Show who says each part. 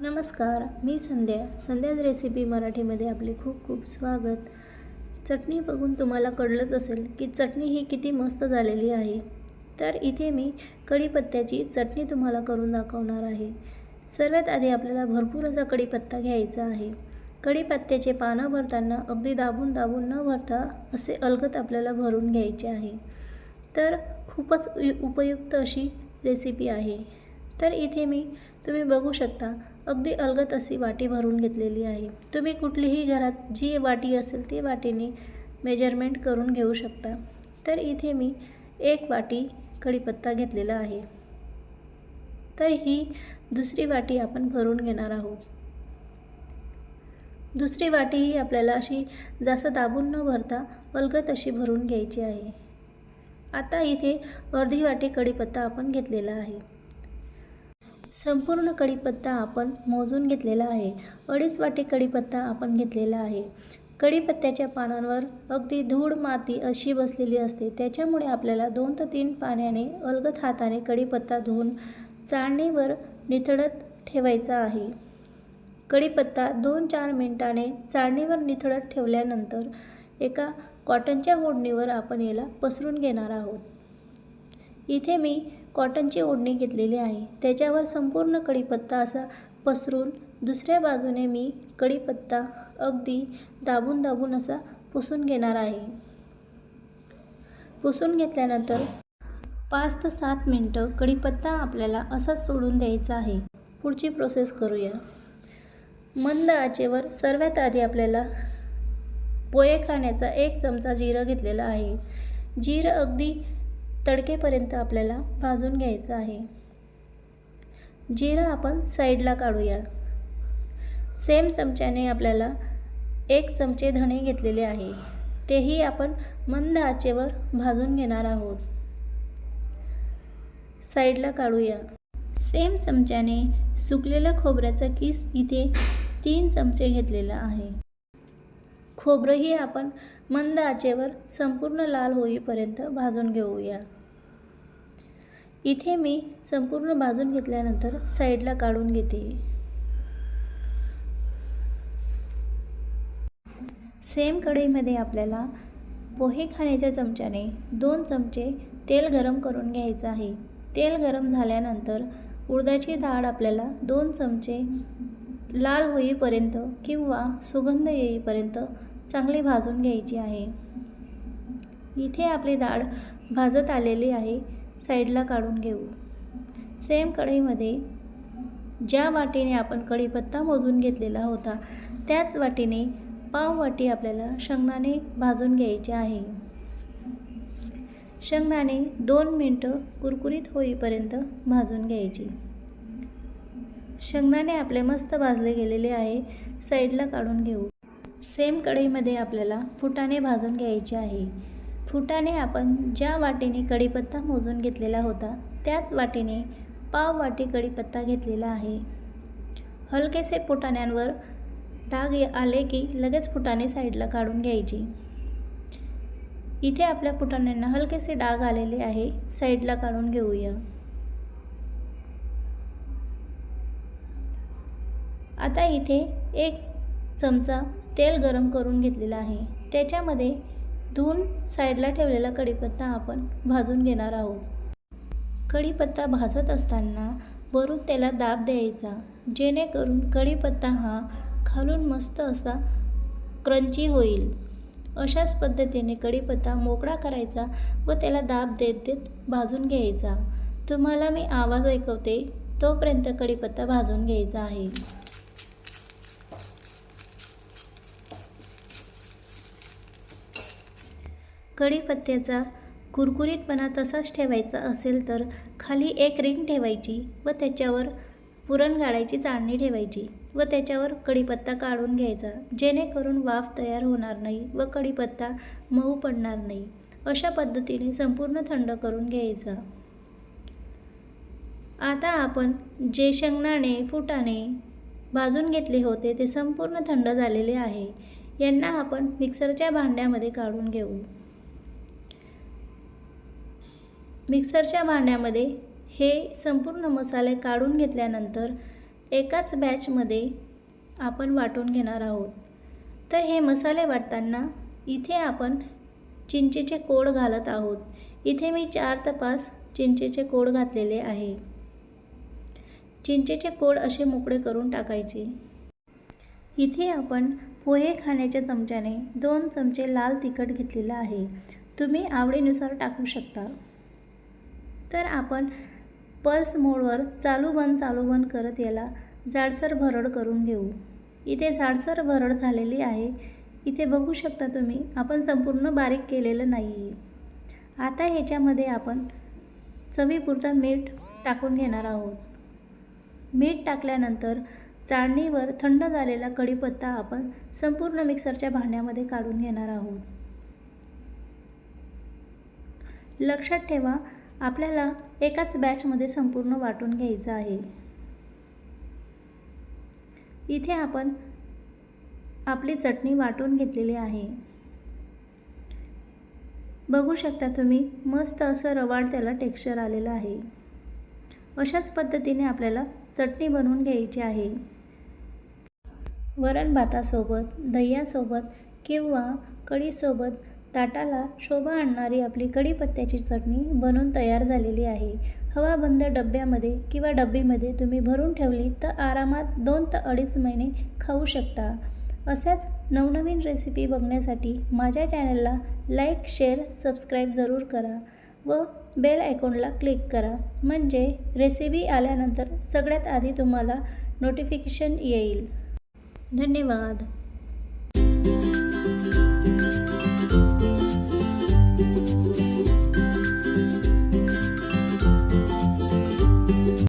Speaker 1: नमस्कार मी संध्या. संध्याच रेसिपी मराठीमध्ये आपले खूप खूप स्वागत. चटणी बघून तुम्हाला कळलंच असेल की चटणी ही किती मस्त झालेली आहे. तर इथे मी कढीपत्त्याची चटणी तुम्हाला करून दाखवणार आहे. सर्वात आधी आपल्याला भरपूर असा कढीपत्ता घ्यायचा आहे. कढीपत्त्याचे पानं भरताना अगदी दाबून दाबून न भरता असे अलगत आपल्याला भरून घ्यायचे आहे. तर खूपच उपयुक्त अशी रेसिपी आहे. तर इथे मी तुम्ही बघू शकता अगदी अलगत अशी वाटी भरून घेतलेली आहे. तुम्ही कुठलीही घरात जी वाटी असेल ती वाटीने मेजरमेंट करून घेऊ शकता. तर इथे मी एक वाटी कढीपत्ता घेतलेला आहे. तर ही दुसरी वाटी आपण भरून घेणार आहोत. दुसरी वाटी ही आपल्याला अशी जास्त दाबून न भरता अलगत अशी भरून घ्यायची आहे. आता इथे अर्धी वाटी कढीपत्ता आपण घेतलेला आहे. संपूर्ण कढीपत्ता आपण मोजून घेतलेला आहे. अडीच वाटी कढीपत्ता आपण घेतलेला आहे. कढीपत्त्याच्या पानांवर अगदी धूळ माती अशी बसलेली असते. त्याच्यामुळे आपल्याला दोन ते तीन पाण्याने अलगद हाताने कढीपत्ता धुवून चाळणीवर निथळत ठेवायचा आहे. कढीपत्ता दोन चार मिनिटाने चाळणीवर निथळत ठेवल्यानंतर एका कॉटनच्या ओढणीवर आपण याला पसरून घेणार आहोत. इथे मी कॉटनची ओढणी घेतलेली आहे. त्याच्यावर संपूर्ण कढीपत्ता असा पसरून दुसऱ्या बाजूने मी कढीपत्ता अगदी दाबून दाबून असा पुसून घेणार आहे. पुसून घेतल्यानंतर पाच ते सात मिनटं कढीपत्ता आपल्याला असाच सोडून द्यायचा आहे. पुढची प्रोसेस करूया. मंद आचेवर सर्वात आधी आपल्याला पोहे खाण्याचा एक चमचा जिरं घेतलेला आहे. जिरं अगदी तडकेपर्यंत आपल्याला भाजून घ्यायचं आहे. जिरं आपण साईडला काढूया. सेम चमच्याने आपल्याला एक चमचे धणे घेतलेले आहे. तेही आपण मंद आचेवर भाजून घेणार आहोत. साईडला काढूया. सेम चमच्याने सुकलेलं खोबऱ्याचा किस इथे तीन चमचे घेतलेला आहे. खोबरंही आपण मंद आचेवर संपूर्ण लाल होईपर्यंत भाजून घेऊया. इथे मी संपूर्ण भाजून घेतल्यानंतर साईडला काढून घेते. सेम कढईमध्ये आपल्याला पोहे खाण्याच्या चमच्याने दोन चमचे तेल गरम करून घ्यायचं आहे. तेल गरम झाल्यानंतर उडदाची डाळ आपल्याला दोन चमचे लाल होईपर्यंत किंवा सुगंध येईपर्यंत चांगली भाजून घ्यायची आहे. इथे आपली डाळ भाजत आलेली आहे. साईडला काढून घेऊ. सेम कढईमध्ये ज्या वाटीने आपण कढीपत्ता मोजून घेतलेला होता त्याच वाटीने पाव वाटी आपल्याला शेंगदाणे भाजून घ्यायचे आहे. शेंगदाणे दोन मिनटं कुरकुरीत होईपर्यंत भाजून घ्यायची. शेंगदाणे आपले मस्त भाजले गेलेले आहे साईडला काढून घेऊ. सेम कढईमध्ये आपल्याला फुटाणे भाजून घ्यायचे आहे. फुटाने आपण ज्या वाटीने कढीपत्ता मोजून घेतलेला होता त्याच वाटीने पाव वाटी कढीपत्ता घेतलेला आहे. हलकेसे फुटाण्यांवर डाग आले की लगेच फुटाणे साईडला काढून घ्यायची. इथे आपल्या फुटाण्यांना हलकेसे डाग आलेले आहे साईडला काढून घेऊया. आता इथे एक चमचा तेल गरम करून घेतलेला आहे. त्याच्यामध्ये धुवून साईडला ठेवलेला कढीपत्ता आपण भाजून घेणार आहोत. कढीपत्ता भाजत असताना वरून त्याला दाब द्यायचा जेणेकरून कढीपत्ता हा खालून मस्त असा क्रंची होईल. अशाच पद्धतीने कढीपत्ता मोकळा करायचा व त्याला दाब देत देत भाजून घ्यायचा. तुम्हाला मी आवाज ऐकवते तोपर्यंत कढीपत्ता भाजून घ्यायचा आहे. कढीपत्त्याचा कुरकुरीतपणा तसाच ठेवायचा असेल तर खाली एक रिंग ठेवायची व त्याच्यावर पुरण गाळायची चाळणी ठेवायची व त्याच्यावर कढीपत्ता काढून घ्यायचा. जेणेकरून वाफ तयार होणार नाही व कढीपत्ता मऊ पडणार नाही. अशा पद्धतीने संपूर्ण थंड करून घ्यायचा. आता आपण जे शेंगदाणे फुटाणे भाजून घेतले होते ते संपूर्ण थंड झालेले आहे. यांना आपण मिक्सरच्या भांड्यामध्ये काढून घेऊ. मिक्सरच्या भांड्यामध्ये हे संपूर्ण मसाले काढून घेतल्यानंतर एकाच बॅचमध्ये आपण वाटून घेणार आहोत. तर हे मसाले वाटताना इथे आपण चिंचेचे कोड घालत आहोत. इथे मी चार तपास चिंचेचे कोड घातलेले आहे. चिंचेचे कोड असे मोकळे करून टाकायचे. इथे आपण पोहे खाण्याच्या चमच्याने दोन चमचे लाल तिखट घेतलेलं आहे. तुम्ही आवडीनुसार टाकू शकता. तर आपण पल्स मोडवर चालू बंद चालू बंद करत याला जाडसर भरड करून घेऊ. इथे जाडसर भरड झालेली आहे. इथे बघू शकता तुम्ही आपण संपूर्ण बारीक केलेलं नाही आहे आता ह्याच्यामध्ये आपण चवीपुरता मीठ टाकून घेणार आहोत. मीठ टाकल्यानंतर चाळणीवर थंड झालेला कढीपत्ता आपण संपूर्ण मिक्सरच्या भांड्यामध्ये काढून घेणार आहोत. लक्षात ठेवा आपल्याला एकाच बॅचमध्ये संपूर्ण वाटून घ्यायचं आहे. इथे आपण आपली चटणी वाटून घेतलेली आहे. बघू शकता तुम्ही मस्त असं रवाड त्याला टेक्स्चर आलेलं आहे. अशाच पद्धतीने आपल्याला चटणी बनवून घ्यायची आहे. वरण भातासोबत दह्यासोबत किंवा कढीसोबत ताटाला शोभा आणणारी आपली कढीपत्त्याची चटणी बनून तयार झालेली आहे. हवाबंद डब्यामध्ये किंवा डब्बीमध्ये तुम्ही भरून ठेवली तर आरामात दोन ते अडीच महिने खाऊ शकता. अशाच नवनवीन रेसिपी बघण्यासाठी माझ्या चॅनलला लाईक शेअर सबस्क्राईब जरूर करा व बेल आयकॉनला क्लिक करा. म्हणजे रेसिपी आल्यानंतर सगळ्यात आधी तुम्हाला नोटिफिकेशन येईल. धन्यवाद.